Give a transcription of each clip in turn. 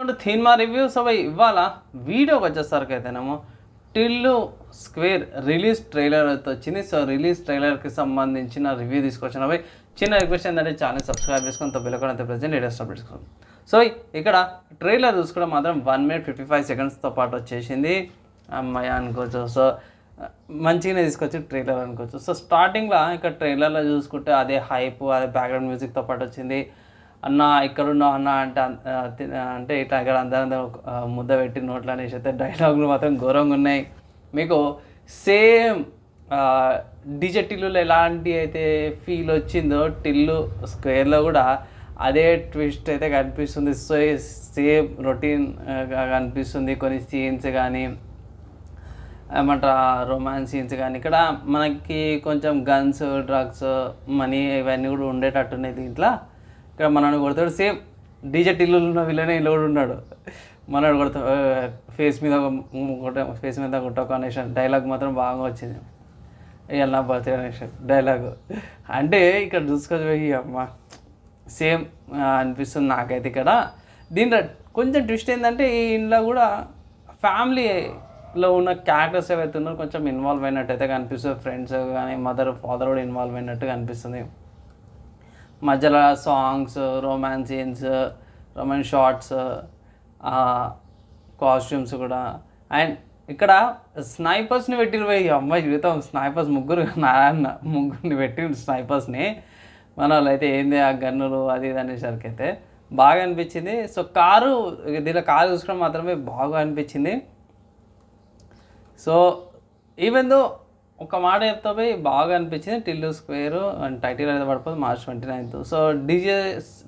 థీన్మా review reviews అవి ఇవాళ వీడియోకి వచ్చేసరికి అయితేనేమో టిల్లు స్క్వేర్ రిలీజ్ ట్రైలర్ అయితే వచ్చింది. సో రిలీజ్ ట్రైలర్కి సంబంధించిన రివ్యూ తీసుకొచ్చిన అవి. చిన్న రిక్వెస్ట్ ఏంటంటే ఛానల్ సబ్స్క్రైబ్ చేసుకొని తప్పకుండా అయితే ప్రజెంట్ లేటెస్ట్ అప్డేట్స్ సో ఇక్కడ ట్రైలర్ చూసుకుంటే మాత్రం వన్ మినిట్ ఫిఫ్టీ ఫైవ్ సెకండ్స్తో పాటు వచ్చేసింది. అమ్మాయి అనుకోవచ్చు. సో మంచిగానే తీసుకొచ్చి ట్రైలర్ అనుకోవచ్చు. సో స్టార్టింగ్లో ఇక్కడ ట్రైలర్లో చూసుకుంటే అదే హైప్ అదే బ్యాక్గ్రౌండ్ మ్యూజిక్తో పాటు వచ్చింది. అన్న ఎక్కడున్నావు అన్న అంటే అంటే ఇట్లా ఇక్కడ అందరం ముద్ద పెట్టి నోట్లో అనేసి అయితే డైలాగులు మాత్రం ఘోరంగా ఉన్నాయి. మీకు సేమ్ డీజే టిల్లులో ఎలాంటి అయితే ఫీల్ వచ్చిందో టిల్లు స్క్వేర్లో కూడా అదే ట్విస్ట్ అయితే కనిపిస్తుంది. సో సేమ్ రొటీన్గా కనిపిస్తుంది. కొన్ని సీన్స్ కానీ ఏమంటారు రొమాన్స్ సీన్స్ కానీ. ఇక్కడ మనకి కొంచెం గన్స్ డ్రగ్స్ మనీ ఇవన్నీ కూడా ఉండేటట్టున్నాయి దీంట్లో. ఇక్కడ మనని కొడతాడు. సేమ్ డీజే టిల్లు ఉన్న వీళ్ళనే లోడు ఉన్నాడు. మనడు కొడతా ఫేస్ మీద కొట్ట ఫేస్ మీద కొట్టక అనేసి డైలాగ్ మాత్రం బాగా వచ్చింది. ఇవాళ నా బర్త్డే అనేసి డైలాగ్ అంటే ఇక్కడ చూసుకొని పోయి అమ్మ. సేమ్ అనిపిస్తుంది నాకైతే ఇక్కడ. దీంట్లో కొంచెం ట్విస్ట్ ఏంటంటే ఈ ఇంట్లో కూడా ఫ్యామిలీలో ఉన్న క్యారెక్టర్స్ ఏవైతే ఉన్నారో కొంచెం ఇన్వాల్వ్ అయినట్టు అయితే కనిపిస్తుంది. ఫ్రెండ్స్ కానీ మదర్ ఫాదర్ కూడా ఇన్వాల్వ్ అయినట్టు కనిపిస్తుంది మధ్యలో songs romance scenes romance shorts costumes కూడా. అండ్ ఇక్కడ స్నైపర్స్ని పెట్టిరు పోయి అమ్మాయి జీవితం స్నైపర్స్ ముగ్గురు నాన్న ముగ్గురిని పెట్టి స్నైపర్స్ని మన వాళ్ళు అయితే ఏంది ఆ గన్నులు అది ఇది అనేసరికి అయితే బాగా అనిపించింది. సో కారు దీనిలో కారు చూసుకోవడం మాత్రమే బాగా అనిపించింది. సో ఈవెన్ దో ఒక మాట చెప్తా పోయి బాగా అనిపించింది. టిల్లు స్క్వేర్ అండ్ టైటిల్ అయితే పడిపోదు March twenty ninth. So DJ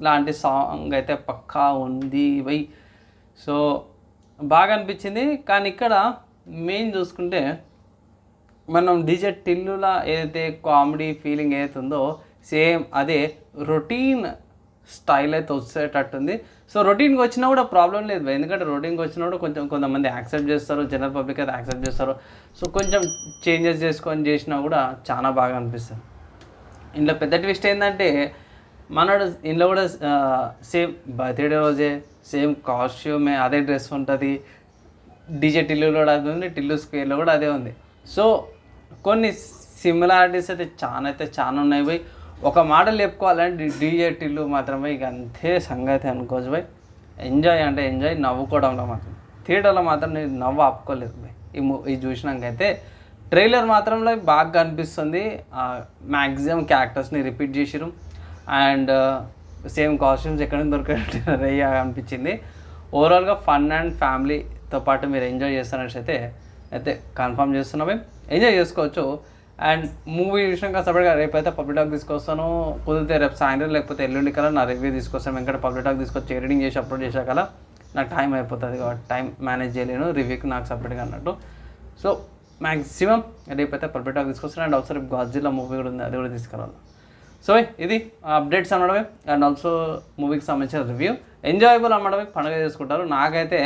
లాంటి సాంగ్ అయితే పక్కా ఉంది బై. సో బాగా అనిపించింది. కానీ ఇక్కడ మెయిన్ చూసుకుంటే మనం డీజే టిల్లులా ఏదైతే కామెడీ ఫీలింగ్ ఏదైతే ఉందో సేమ్ అదే రొటీన్ స్టైల్ అయితే వచ్చేటట్టుంది. సో రొటీన్కి వచ్చినా కూడా ప్రాబ్లం లేదు ఎందుకంటే రొటీన్కి వచ్చినా కూడా కొంచెం కొంతమంది యాక్సెప్ట్ చేస్తారు జనరల్ పబ్లిక్ అయితే యాక్సెప్ట్ చేస్తారు. సో కొంచెం చేంజెస్ చేసుకొని చేసినా కూడా చాలా బాగా అనిపిస్తుంది. ఇంట్లో పెద్ద ట్విస్ట్ ఏంటంటే మనోడు ఇంట్లో కూడా సేమ్ బర్త్డే రోజే సేమ్ కాస్ట్యూమే అదే డ్రెస్ ఉంటుంది. డీజే టిల్లులో కూడా అది ఉంది టిల్లు స్క్వేర్లో కూడా అదే ఉంది. సో కొన్ని సిమిలారిటీస్ అయితే చాలా అయితే చాలా ఉన్నాయి పోయి ఒక మాటలు చెప్పుకోవాలంటే డీజే టిల్లు మాత్రమే ఇక అంతే సంగతి అనుకోవచ్చు పోయి ఎంజాయ్ అంటే ఎంజాయ్ నవ్వుకోవడంలో మాత్రం. థియేటర్లో మాత్రం నేను నవ్వు ఆపుకోలేదు పోయి ఈ మూ ఇది చూసినాకైతే ట్రైలర్ మాత్రంలో బాగా కనిపిస్తుంది. మ్యాక్సిమం క్యారెక్టర్స్ని రిపీట్ చేసిరు అండ్ సేమ్ కాస్ట్యూమ్స్ ఎక్కడ దొరికేటట్టు అనిపించింది. ఓవరాల్గా ఫన్ అండ్ ఫ్యామిలీతో పాటు మీరు ఎంజాయ్ చేస్తున్నట్లయితే అయితే అయితే కన్ఫర్మ్ చేస్తున్నామే ఎంజాయ్ చేసుకోవచ్చు. అండ్ మూవీ విషయంగా సపరేట్గా రేపు అయితే పబ్లిక్ టాక్ తీసుకొస్తాను. కుదిరితే రేపు సాయంత్రం లేకపోతే ఎల్లుండి కల్లా నా రివ్యూ తీసుకొస్తాను. వెంకట పబ్లిక్ టాక్ తీసుకొచ్చి ఎడిటింగ్ చేసి అప్లోడ్ చేశాక నాకు టైం అయిపోతుంది కాబట్టి టైం మేనేజ్ చేయలేను. రివ్యూకి నాకు సపరేట్గా అన్నట్టు. సో మ్యాక్సిమం రేపైతే పబ్లిక్ టాక్ తీసుకొస్తాను. అండ్ ఒకసారి గాజిల్లా మూవీ కూడా ఉంది అది కూడా తీసుకురావాలి. సో ఇది అప్డేట్స్ అనడమే. అండ్ ఆల్సో మూవీకి సంబంధించిన రివ్యూ ఎంజాయబుల్ అనడమే. పండుగ చేసుకుంటారు. నాకైతే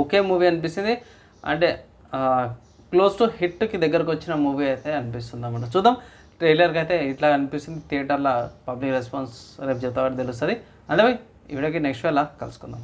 ఓకే మూవీ అనిపిస్తుంది. అంటే క్లోజ్ టు హిట్కి దగ్గరకు వచ్చిన మూవీ అయితే అనిపిస్తుంది అనమాట చూద్దాం. ట్రైలర్కి అయితే ఇట్లా అనిపిస్తుంది. థియేటర్లో పబ్లిక్ రెస్పాన్స్ రేపు చెప్తా తెలుస్తుంది. అంటే ఈ వీడియోకి నెక్స్ట్ వేళ కలుసుకుందాం.